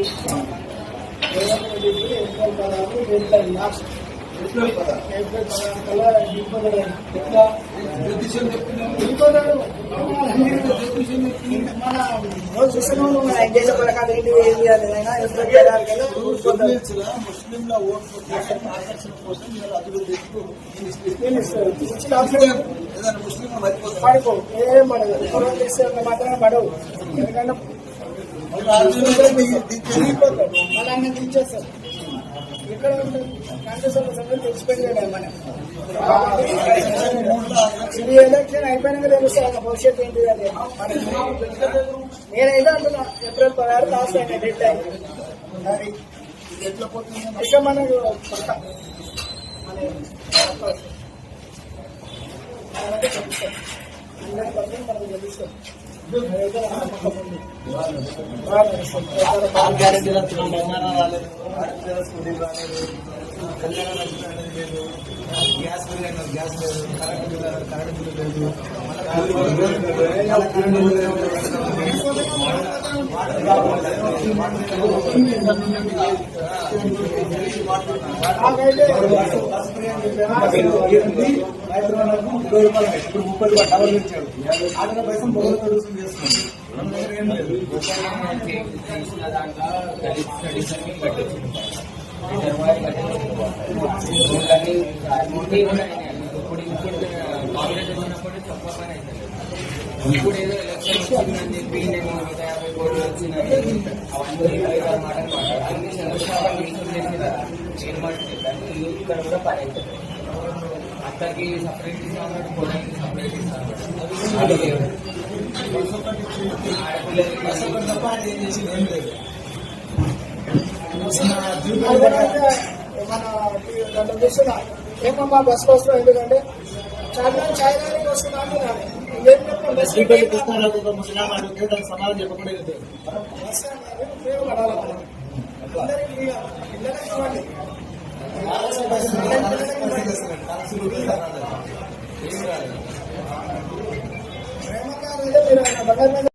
Revanth April పదహారు deadline last April పదహారు. April పదహారు కల్లా ఎట్లా మన మన పథకాలు ఏంటి ఏప్రిల్ పదహారు కల్లా ముస్లింల కోసం ఆకర్షణ కోసం మీరు అభివృద్ధి ఏం పడదు మాత్రమే పడవు. ఎందుకంటే దిగిపోతాడు ఇక్కడ కాంగ్రెస్ వాళ్ళ సంగతి మనం ఇది ఎలక్షన్ అయిపోయినాక తెలుస్తా భవిష్యత్తు ఏంటి అది నేనైతే అంటున్నా ఏప్రిల్ పదహారు లాస్ట్ అయిన డెడ్ అయింది అది ఇక మనకు పక్క మన అవకాశం. మనకు తెలుస్తాం గ్యాస్ గ్యాస్ లేదు కరెంట్ బిల్ కరెంట్ బిల్ లేదు మళ్ళీ కరెంట్ బిల్ నాకైతే రైతులకు ఇరవై రూపాయలు ఇప్పుడు ముప్పై రూపాయలు డబల్ ఇచ్చాడు ఆడిన పైసలు పొగలు ప్రొడ్యూసం చేస్తున్నాం మన దగ్గర ఏం లేదు చేసిన దాంట్లో దళిత స్టడీస్ అని కట్టించింది రిజర్వాయర్ కట్టించింది కానీ అన్నీ కూడా అయినాయి. ఇప్పుడు ఇప్పుడు కాంగ్రెస్ వచ్చినప్పుడు తక్కువ పని అవుతుంది ఇప్పుడు ఏదో ఎలక్షన్ వచ్చిందని చెప్పి నేను నూట యాభై కోట్లు వచ్చిందని అవన్నీ ఐదారు మాటలు అన్ని చంద్రబాబు మీకు చేసి కదా నేను మాట చెప్పాను ఇక్కడ కూడా పని అవుతుంది అక్కడికి సపరేట్ ఇస్తామన్నట్టు పొలానికి సపరేట్ ఇస్తాను ఆడపిల్లలకి తప్ప ఏం చేసింది ఏం లేదు మన దాంట్లో చూస్తున్నా ఏమమ్మా బస్ కోసం ఎందుకంటే? చాలా ఛాయ్ తాగడానికి వస్తున్నా శ్రీపల్లి కృష్ణారావు ముసలామా కేటానికి సమాధానం చెప్పకూడదు ప్రేమకారు